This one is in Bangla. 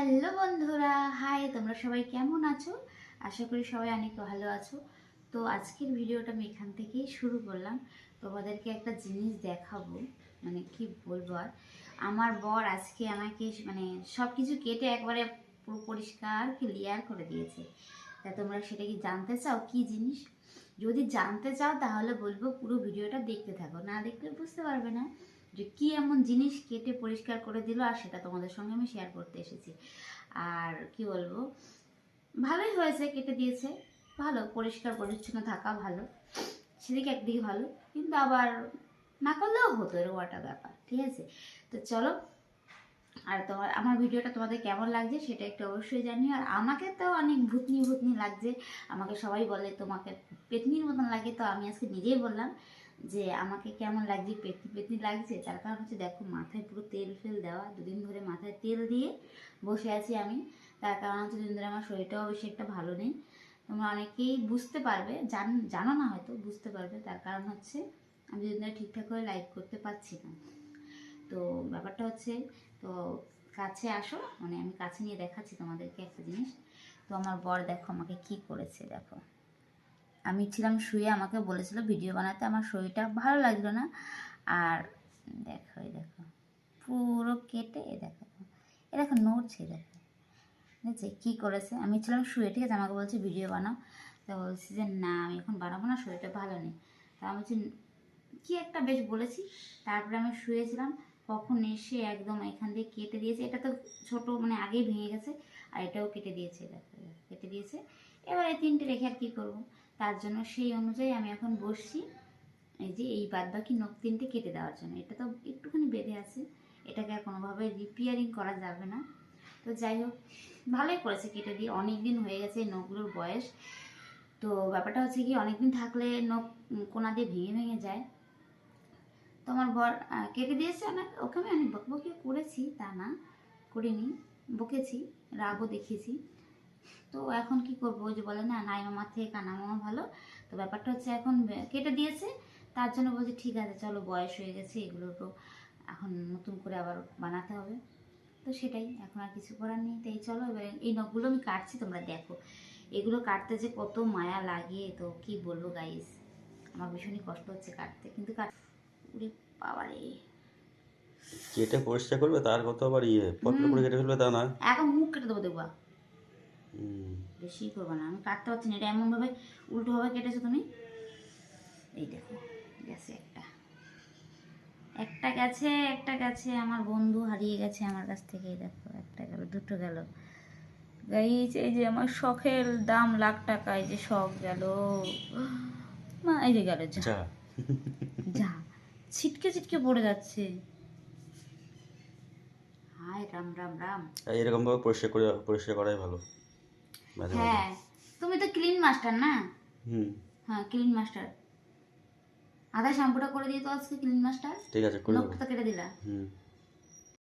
হ্যালো বন্ধুরা, হাই, তোমরা সবাই কেমন আছো? আশা করি সবাই অনেক ভালো আছো। তো আজকের ভিডিওটা আমি এখান থেকেই শুরু করলাম। তোমাদেরকে একটা জিনিস দেখাবো মানে কি বলব আর? আমার বর আজকে আমাকে মানে সব কিছু কেটে একবারে পুরো পরিষ্কার ক্লিয়ার করে দিয়েছে। তা তোমরা সেটা কি জানতে চাও? কি জিনিস? যদি জানতে চাও তাহলে বলব পুরো ভিডিওটা দেখতে থাকো, না দেখলে বুঝতে পারবে না। যে কি এমন জিনিস কেটে পরিষ্কার করে দিল আর সেটা তোমাদের সঙ্গে আমি শেয়ার করতে এসেছি। আর কি বলব? ভালোই হয়েছে, কেটে দিয়েছে। ভালো, পরিষ্কার, পরিচ্ছন্ন থাকা ভালো। সেদিকে একদিকে ভালো। কিন্তু আবার না করলেও হতো এরকম একটা ব্যাপার, ঠিক আছে? তো চলো, আর তোমার, আমার ভিডিওটা তোমাদের কেমন লাগছে সেটা একটু অবশ্যই জানিও। আর আমাকে তো অনেক ভূতনি ভূতনি লাগছে। আমাকে সবাই বলে তোমাকে পেতনির মতন লাগে, তো আমি আজকে নিজেই বললাম। যে আমাকে কেমন লাগছে, পেতনি পেতনি লাগছে, তার কারণ হচ্ছে দেখো মাথায় পুরো তেল ফেল দেওয়া, দুদিন ধরে মাথায় তেল দিয়ে বসে আছি আমি। তার কারণ হচ্ছে দুদিন ধরে আমার শরীরটাও বেশি একটা ভালো নেই। তোমরা অনেকেই বুঝতে পারবে, জান, জানো না হয়তো, বুঝতে পারবে। তার কারণ হচ্ছে আমি দুদিন ধরে ঠিকঠাক করে লাইভ করতে পারছি না। তো ব্যাপারটা হচ্ছে, তো কাছে আসো মানে আমি কাছে নিয়ে দেখাচ্ছি তোমাদেরকে একটা জিনিস। তো আমার বর দেখো আমাকে কি করেছে, দেখো। আমি ছিলাম শুয়ে আমাকে বলেছিল ভিডিও বানাতে আমার শরীরটা ভালো লাগল না। আর দেখো এই দেখো পুরো কেটে এ দেখো এ দেখো নড়ছে দেখো। বুঝেছে কী করেছে? আমি ছিলাম শুয়ে ঠিক আছে? আমাকে বলছে ভিডিও বানাও। তো বলছি যে না আমি এখন বানাবো না শরীরটা ভালো নেই। তা আমি বলছি কী একটা বেশ বলেছি। তারপরে আমি শুয়েছিলাম। কখন এসে একদম এখান দিয়ে কেটে দিয়েছে। এটা তো ছোট মানে আগেই ভেঙে গেছে আর এটাও কেটে দিয়েছে দেখো, কেটে দিয়েছে। এবার এই তিনটে রেখে আর কী করব? তার জন্য সেই অনুযায়ী আমি এখন বসছি। এই যে এই বাদ বাকি নখ তিনটে কেটে দেওয়ার জন্য। এটা তো একটুখানি বেঁধে আছে। এটাকে আর কোনোভাবে রিপেয়ারিং করা যাবে না। তো যাই হোক, ভালোই করেছে কেটে দিয়ে। অনেক দিন হয়ে গেছে এই নখগুলোর বয়স। তো ব্যাপারটা হচ্ছে কি অনেক দিন থাকলে নখ কোনা দিয়ে ভেঙে ভেঙে যায়। তো আমার বর কেটে দিয়েছে অনেক, ওকে আমি অনেক বকবকি করেছি, তা না, করিনি, বকেছি, রাগও দেখিয়েছি। তো এখন কি করব? যে বলে না নাই মামার থেকে কানা মামা ভালো। তো ব্যাপারটা হচ্ছে এখন কেটে দিয়েছে। তার জন্য বলছি ঠিক আছে চলো বয়স হয়ে গেছে এগুলো তো এখন নতুন করে আবার বানাতে হবে। তো সেটাই এখন আর কিছু করার নেই। তাই চলো এবার এই নখগুলো আমি কাটছি তোমরা দেখো। এগুলো কাটতে যে কত মায়া লাগে তো কি বলব গাইস আমার ভীষণই কষ্ট হচ্ছে কাটতে কিন্তু কাট উরে বাবারে কেটে পরিষ্কার করবে তার কত আবার ইয়ে পটল করে কেটে ফেলবে তা না এখন মুখ কেটে দেবো দেখবা। বেশি করব না। আমি কাটতে পারছি না এটা এমনভাবে উল্টোভাবে কেটেছো তুমি? এই দেখো গেছে একটা। একটা গেছে একটা গেছে আমার বন্ধু হারিয়ে গেছে আমার কাছ থেকে দেখো একটা গেল দুটো গেল। গাইজ এই যে আমার শখের দাম লাখ টাকা এই যে শখ গেল। মা এই যে গেল যা। যা। যা ছিটকে ছিটকে পড়ে যাচ্ছে। হায় রাম রাম রাম। এরকম ভাবে পরিষ্কার করে পরিষ্কার করাই ভালো। মাঝে হ্যাঁ। তুমি তো ক্লিন মাস্টার না? হুম। হ্যাঁ ক্লিন মাস্টার আধা শ্যাম্পুটা করে দিয়ে তো আজকে ক্লিন মাস্টার ঠিক আছে করে দেবো। কেটে দিলা। হুম।